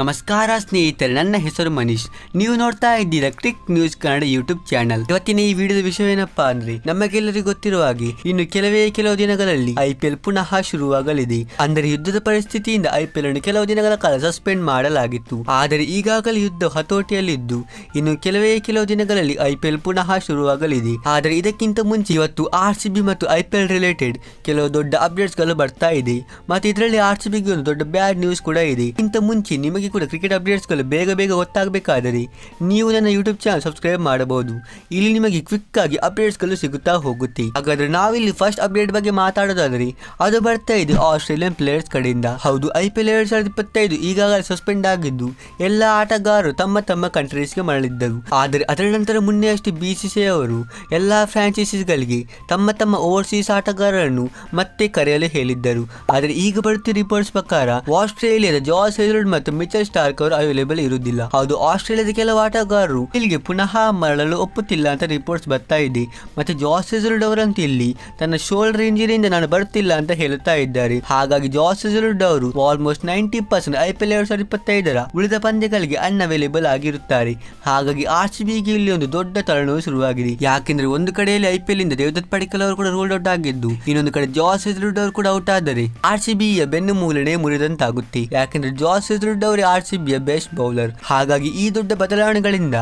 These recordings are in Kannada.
ನಮಸ್ಕಾರ ಸ್ನೇಹಿತರೆ, ನನ್ನ ಹೆಸರು ಮನೀಶ್. ನೀವು ನೋಡ್ತಾ ಇದ್ದೀರಾ click news Kannada YouTube channel. ಇವತ್ತಿನ ಈ ವಿಡಿಯೋದ ವಿಷಯವೇನಪ್ಪಾ ಅಂದ್ರೆ, ನಮಗೆಲ್ಲರಿಗೂ ಗೊತ್ತಿರುವ ಹಾಗೆ, ಇನ್ನು ಕೆಲವೇ ಕೆಲವು ದಿನಗಳಲ್ಲಿ ಐಪಿಎಲ್ ಪುನಃ ಶುರುವಾಗಲಿದೆ. ಅಂದರೆ ಯುದ್ಧದ ಪರಿಸ್ಥಿತಿಯಿಂದ ಐಪಿಎಲ್ ಅನ್ನು ಕೆಲವು ದಿನಗಳ ಕಾಲ ಸಸ್ಪೆಂಡ್ ಮಾಡಲಾಗಿತ್ತು. ಆದರೆ ಈಗಾಗಲೇ ಯುದ್ಧ ಹತೋಟಿಯಲ್ಲಿದ್ದು, ಇನ್ನು ಕೆಲವೇ ಕೆಲವು ದಿನಗಳಲ್ಲಿ ಐಪಿಎಲ್ ಪುನಃ ಶುರುವಾಗಲಿದೆ. ಆದರೆ ಇದಕ್ಕಿಂತ ಮುಂಚೆ ಇವತ್ತು ಆರ್ ಸಿ ಬಿ ಮತ್ತು ಐಪಿಎಲ್ ರಿಲೇಟೆಡ್ ಕೆಲವು ದೊಡ್ಡ ಅಪ್ಡೇಟ್ಸ್ಗಳು ಬರ್ತಾ ಇದೆ. ಮತ್ತೆ ಇದರಲ್ಲಿ ಆರ್ ಸಿ ಬಿಗೆ ಒಂದು ದೊಡ್ಡ ಬ್ಯಾಡ್ ನ್ಯೂಸ್ ಕೂಡ ಇದೆ. ಇಂತ ಮುಂಚೆ ನಿಮಗೆ ಕೂಡ ಕ್ರಿಕೆಟ್ ಅಪ್ಡೇಟ್ಸ್ಗಳು ಬೇಗ ಬೇಗ ಗೊತ್ತಾಗಬೇಕಾದರೆ ನೀವು ನನ್ನ ಯೂಟ್ಯೂಬ್ ಚಾನಲ್ ಸಬ್ಸ್ಕ್ರೈಬ್ ಮಾಡಬಹುದು. ಇಲ್ಲಿ ನಿಮಗೆ ಕ್ವಿಕ್ ಆಗಿ ಅಪ್ಡೇಟ್ಸ್ಗಳು ಸಿಗುತ್ತಾ ಹೋಗುತ್ತೆ. ಹಾಗಾದ್ರೆ ನಾವಿಲ್ಲಿ ಫಸ್ಟ್ ಅಪ್ಡೇಟ್ ಬಗ್ಗೆ ಮಾತಾಡೋದಾದರೆ, ಅದು ಬರ್ತಾ ಇದೆ ಆಸ್ಟ್ರೇಲಿಯನ್ ಪ್ಲೇಯರ್ಸ್ ಕಡೆಯಿಂದ. ಹೌದು ಐ ಪಿ ಎಲ್ ಎರಡ್ ಸಾವಿರದ ಇಪ್ಪತ್ತೈದು ಈಗಾಗಲೇ ಸಸ್ಪೆಂಡ್ ಆಗಿದ್ದು, ಎಲ್ಲ ಆಟಗಾರರು ತಮ್ಮ ತಮ್ಮ ಕಂಟ್ರೀಸ್ಗೆ ಮರಳಿದ್ದರು. ಆದರೆ ಅದರ ನಂತರ ಮುನ್ನೆಯಷ್ಟು ಬಿಸಿಸಿಐ ಅವರು ಎಲ್ಲಾ ಸಿ ಅವರು ಎಲ್ಲ ಫ್ರಾಂಚೈಸೀಸ್ಗಳಿಗೆ ತಮ್ಮ ತಮ್ಮ ಓವರ್ಸೀಸ್ ಆಟಗಾರರನ್ನು ಮತ್ತೆ ಕರೆಯಲು ಹೇಳಿದ್ದರು. ಆದರೆ ಈಗ ಬರುತ್ತಿರುವ ರಿಪೋರ್ಟ್ಸ್ ಪ್ರಕಾರ ಆಸ್ಟ್ರೇಲಿಯಾದ ಜಾಸ್ ಹೆಲ್ಡ್ ಮತ್ತು ಮಿಚಲ್ ಸ್ಟಾರ್ಕ್ ಅವರು ಅವೈಲೇಬಲ್ ಇರುವುದಿಲ್ಲ. ಹೌದು, ಆಸ್ಟ್ರೇಲಿಯಾದ ಕೆಲವು ಆಟಗಾರರು ಇಲ್ಲಿಗೆ ಪುನಃ ಮರಳಲು ಒಪ್ಪುತ್ತಿಲ್ಲ ಅಂತ ರಿಪೋರ್ಟ್ಸ್ ಬರ್ತಾ ಇದೆ. ಮತ್ತೆ ಜಾಸ್ ಅವರಂತ ಇಲ್ಲಿ ತನ್ನ ಶೋಲ್ಡರ್ ಇಂಜರಿಯಿಂದ ನಾನು ಬರುತ್ತಿಲ್ಲ ಅಂತ ಹೇಳುತ್ತಾ ಇದ್ದಾರೆ. ಹಾಗಾಗಿ ಜಾಸ್ ಹೆಜಲ್ಡ್ ಅವರು almost ninety percent I P L ಎರಡ್ ಸಾವಿರದ ಇಪ್ಪತ್ತೈದರ ಉಳಿದ ಪಂದ್ಯಗಳಿಗೆ ಅನ್ಅವೈಲೇಬಲ್ ಆಗಿರುತ್ತಾರೆ. ಹಾಗಾಗಿ ಆರ್ ಸಿ ಬಿಗೆ ಇಲ್ಲಿ ಒಂದು ದೊಡ್ಡ ತರಣವು ಶುರುವಾಗಿದೆ. ಯಾಕೆಂದ್ರೆ ಒಂದು ಕಡೆಯಲ್ಲಿ ಐ ಪಿ ಎಲ್ ಇಂದ ದೇವದತ್ ಪಡಿಕಲ್ ಅವರು ಕೂಡ ರೂಲ್ಡ್ ಔಟ್ ಆಗಿದ್ದು, ಇನ್ನೊಂದು ಕಡೆ ಜಾಸ್ ಹೆಜಲ್ಡ್ ಅವರು ಕೂಡ ಔಟ್ ಆದರೆ ಆರ್ ಸಿ ಯ ಬೆನ್ನು ಮೂಲನೆ ಮುರಿದಂತಾಗುತ್ತೆ. ಯಾಕೆಂದ್ರೆ ಜಾಸ್ ಹೆಜಲ್ಡ್ ಅವರೇ ಆರ್ ಸಿ ಬಿಯ ಬೆಸ್ಟ್ ಬೌಲರ್ ಹಾಗಾಗಿ ಈ ದೊಡ್ಡ ಬದಲಾವಣೆಗಳಿಂದ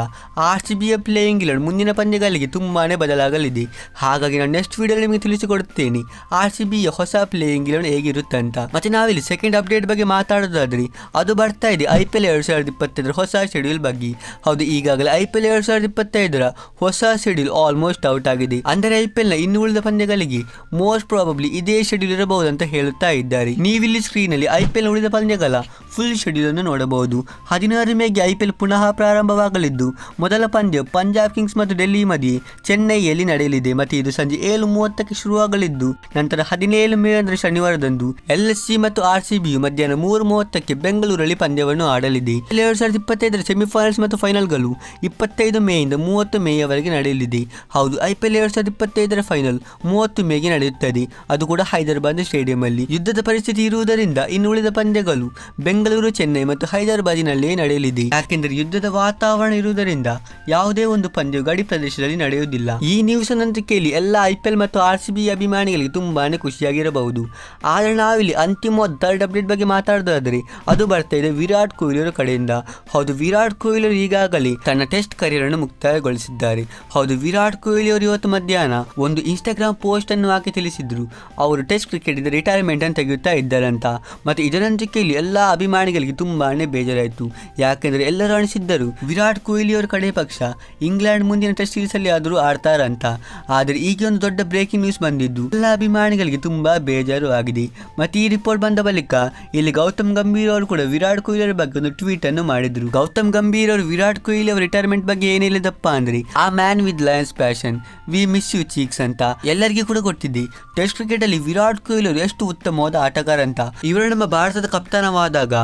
ಆರ್ ಸಿ ಬಿಯ ಪ್ಲೇಯಿಂಗ್ ಇಲೆವೆನ್ ಮುಂದಿನ ಪಂದ್ಯಗಳಿಗೆ ತುಂಬಾನೇ ಬದಲಾಗಲಿದೆ. ಹಾಗಾಗಿ ನಾನು ನೆಕ್ಸ್ಟ್ ವಿಡಿಯೋ ನಿಮಗೆ ತಿಳಿಸಿಕೊಡುತ್ತೇನೆ ಆರ್ ಸಿ ಬಿಯ ಹೊಸ ಪ್ಲೇಯಿಂಗ್ ಇಲೆವೆನ್ ಹೇಗಿರುತ್ತೆ ಅಂತ. ಮತ್ತೆ ನಾವಿಲ್ಲಿ ಸೆಕೆಂಡ್ ಅಪ್ಡೇಟ್ ಬಗ್ಗೆ ಮಾತಾಡೋದಾದ್ರೆ, ಅದು ಬರ್ತಾ ಇದೆ ಐ ಪಿ ಎಲ್ ಎರಡು ಸಾವಿರದ ಇಪ್ಪತ್ತೈದರ ಹೊಸ ಶೆಡ್ಯೂಲ್ ಬಗ್ಗೆ. ಹೌದು, ಈಗಾಗಲೇ ಐ ಪಿ ಎಲ್ ಎರಡು ಸಾವಿರದ ಇಪ್ಪತ್ತೈದರ ಹೊಸ ಶೆಡ್ಯೂಲ್ ಆಲ್ಮೋಸ್ಟ್ ಔಟ್ ಆಗಿದೆ. ಅಂದರೆ ಐ ಪಿ ಎಲ್ನ ಇನ್ನು ಉಳಿದ ಪಂದ್ಯಗಳಿಗೆ ಮೋಸ್ಟ್ ಪ್ರಾಬಬ್ಲಿ ಇದೇ ಶೆಡ್ಯೂಲ್ ಇರಬಹುದು ಅಂತ ಹೇಳುತ್ತಾ ಇದ್ದಾರೆ. ನೀವಿಲ್ಲಿ ಸ್ಕ್ರೀನ್ ಅಲ್ಲಿ ಐ ಪಿ ಎಲ್ ಉಳಿದ ಪಂದ್ಯಗಳ ಫುಲ್ ಶೆಡ್ಯೂಲ್ ಅನ್ನು ನೋಡಬಹುದು. ಹದಿನಾರು ಮೇಗೆ ಐ ಪಿ ಎಲ್ ಪುನಃ ಪ್ರಾರಂಭವಾಗಲಿದ್ದು, ಮೊದಲ ಪಂದ್ಯ ಪಂಜಾಬ್ ಕಿಂಗ್ಸ್ ಮತ್ತು ಡೆಲ್ಲಿ ಮಧ್ಯೆ ಚೆನ್ನೈಯಲ್ಲಿ ನಡೆಯಲಿದೆ ಮತ್ತು ಇದು ಸಂಜೆ ಏಳು ಮೂವತ್ತಕ್ಕೆ ಶುರುವಾಗಲಿದ್ದು, ನಂತರ ಹದಿನೇಳು ಮೇ ಅಂದರೆ ಶನಿವಾರದಂದು ಎಲ್ ಎಸ್ ಸಿ ಮತ್ತು ಆರ್ ಸಿ ಬಿ ಮಧ್ಯಾಹ್ನ ಮೂರು ಮೂವತ್ತಕ್ಕೆ ಬೆಂಗಳೂರಲ್ಲಿ ಪಂದ್ಯವನ್ನು ಆಡಲಿದೆ. ಎರಡು ಸಾವಿರದ ಇಪ್ಪತ್ತೈದರ ಸೆಮಿಫೈನಲ್ಸ್ ಮತ್ತು ಫೈನಲ್ಗಳು ಇಪ್ಪತ್ತೈದು ಮೇಯಿಂದ ಮೂವತ್ತು ಮೇಯವರೆಗೆ ನಡೆಯಲಿದೆ. ಹೌದು, ಐ ಪಿ ಎಲ್ ಎರಡ್ ಸಾವಿರದ ಇಪ್ಪತ್ತೈದರ ಫೈನಲ್ ಮೂವತ್ತು ಮೇಗೆ ನಡೆಯುತ್ತದೆ. ಅದು ಕೂಡ ಹೈದರಾಬಾದ್ ಸ್ಟೇಡಿಯಂ ಅಲ್ಲಿ. ಯುದ್ಧದ ಪರಿಸ್ಥಿತಿ ಇರುವುದರಿಂದ ಇನ್ನುಳಿದ ಪಂದ್ಯಗಳು ಚೆನ್ನೈ ಮತ್ತು ಹೈದರಾಬಾದಿನಲ್ಲಿ ನಡೆಯಲಿದೆ. ಯಾಕೆಂದರೆ ಯುದ್ಧದ ವಾತಾವರಣ ಇರುವುದರಿಂದ ಯಾವುದೇ ಒಂದು ಪಂದ್ಯ ಗಡಿ ಪ್ರದೇಶದಲ್ಲಿ ನಡೆಯುವುದಿಲ್ಲ. ಈ ನ್ಯೂಸ್ ನಂತರ ಕೇಳಿ ಎಲ್ಲ ಐ ಪಿ ಎಲ್ ಮತ್ತು ಆರ್ ಸಿ ಬಿ ಅಭಿಮಾನಿಗಳಿಗೆ ತುಂಬಾನೇ ಖುಷಿಯಾಗಿರಬಹುದು. ಆದರೆ ನಾವಿಲ್ಲಿ ಅಂತಿಮವಾದ ಥರ್ಡ್ ಅಪ್ಡೇಟ್ ಬಗ್ಗೆ ಮಾತಾಡೋದಾದರೆ, ಅದು ಬರ್ತಾ ಇದೆ ವಿರಾಟ್ ಕೊಹ್ಲಿ ಅವರ ಕಡೆಯಿಂದ. ಹೌದು, ವಿರಾಟ್ ಕೊಹ್ಲಿ ಅವರು ಈಗಾಗಲೇ ತನ್ನ ಟೆಸ್ಟ್ ಕರಿಯರ್ ಅನ್ನು ಮುಕ್ತಾಯಗೊಳಿಸಿದ್ದಾರೆ. ಹೌದು, ವಿರಾಟ್ ಕೊಹ್ಲಿ ಅವರು ಇವತ್ತು ಮಧ್ಯಾಹ್ನ ಒಂದು ಇನ್ಸ್ಟಾಗ್ರಾಮ್ ಪೋಸ್ಟ್ ಅನ್ನು ಹಾಕಿ ತಿಳಿಸಿದ್ರು. ಅವರು ಟೆಸ್ಟ್ ಕ್ರಿಕೆಟ್ ಇಂದ ರಿಟೈರ್ಮೆಂಟ್ ಅನ್ನು ತೆಗೆಯುತ್ತಾ ಇದ್ದಾರಂತ. ಮತ್ತೆ ಇದರಂತೆ ಕೇಳಿ ಎಲ್ಲ ಅಭಿಮಾನಿಗಳಿಗೆ ತುಂಬಾನೇ ಬೇಜಾರಾಯಿತು. ಯಾಕೆಂದ್ರೆ ಎಲ್ಲರೂ ಅನಿಸಿದ್ದರು, ವಿರಾಟ್ ಕೊಹ್ಲಿ ಅವರ ಕಡೆ ಪಕ್ಷ ಇಂಗ್ಲೆಂಡ್ ಮುಂದಿನ ಟೆಸ್ಟ್ ಸೀರೀಸ್ ಅಲ್ಲಿ ಆದರೂ ಆಡ್ತಾರಂತ. ಆದರೆ ಈಗ ಒಂದು ದೊಡ್ಡ ಬ್ರೇಕಿಂಗ್ ನ್ಯೂಸ್ ಬಂದಿದ್ದು, ಎಲ್ಲ ಅಭಿಮಾನಿಗಳಿಗೆ ತುಂಬಾ ಬೇಜಾರು ಆಗಿದೆ. ಮತ್ತೆ ಈ ರಿಪೋರ್ಟ್ ಬಂದ ಬಳಿಕ ಇಲ್ಲಿ ಗೌತಮ್ ಗಂಭೀರ್ ಅವರು ಕೂಡ ವಿರಾಟ್ ಕೊಹ್ಲಿ ಅವರ ಬಗ್ಗೆ ಒಂದು ಟ್ವೀಟ್ ಅನ್ನು ಮಾಡಿದ್ರು. ಗೌತಮ್ ಗಂಭೀರ್ ಅವರು ವಿರಾಟ್ ಕೊಹ್ಲಿ ಅವರ ರಿಟೈರ್ಮೆಂಟ್ ಬಗ್ಗೆ ಏನಿಲ್ಲದಪ್ಪ ಅಂದ್ರೆ, ಆ man with lions passion we miss you cheeks ಅಂತ. ಎಲ್ಲರಿಗೂ ಕೂಡ ಕೊಟ್ಟಿದ್ದೆ ಟೆಸ್ಟ್ ಕ್ರಿಕೆಟ್ ಅಲ್ಲಿ ವಿರಾಟ್ ಕೊಹ್ಲಿ ಅವರು ಎಷ್ಟು ಉತ್ತಮವಾದ ಆಟಗಾರ ಅಂತ. ಇವರು ನಮ್ಮ ಭಾರತದ ಕಪ್ತಾನವಾದಾಗ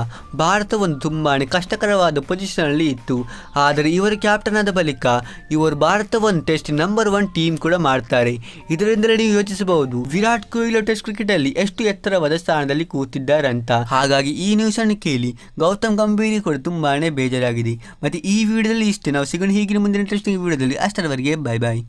ಭಾರತ ಒಂದು ತುಂಬಾನೇ ಕಷ್ಟಕರವಾದ ಪೊಸಿಷನ್ ಅಲ್ಲಿ ಇತ್ತು. ಆದರೆ ಇವರು ಕ್ಯಾಪ್ಟನ್ ಆದ ಬಳಿಕ ಇವರು ಭಾರತವನ್ನು ಟೆಸ್ಟ್ ನಂಬರ್ ಒನ್ ಟೀಮ್ ಕೂಡ ಮಾಡ್ತಾರೆ. ಇದರಿಂದಲೇ ನೀವು ಯೋಚಿಸಬಹುದು, ವಿರಾಟ್ ಕೊಹ್ಲಿ ಟೆಸ್ಟ್ ಕ್ರಿಕೆಟ್ ಅಲ್ಲಿ ಎಷ್ಟು ಎತ್ತರವಾದ ಸ್ಥಾನದಲ್ಲಿ ಕೂತಿದ್ದಾರೆ ಅಂತ ಹಾಗಾಗಿ ಈ ನ್ಯೂಸ್ ಅನ್ನು ಕೇಳಿ ಗೌತಮ್ ಗಂಭೀರ್ ಕೂಡ ತುಂಬಾನೇ ಬೇಜಾರಾಗಿದೆ. ಮತ್ತೆ ಈ ವಿಡಿಯೋದಲ್ಲಿ ಇಷ್ಟೇ, ನಾವು ಸಿಗೋಣ ಹೀಗಿನ ಮುಂದಿನ ಇಂಟ್ರೆಸ್ಟಿಂಗ್ ವಿಡಿಯೋದಲ್ಲಿ ಅಷ್ಟರವರೆಗೆ ಬೈ ಬಾಯ್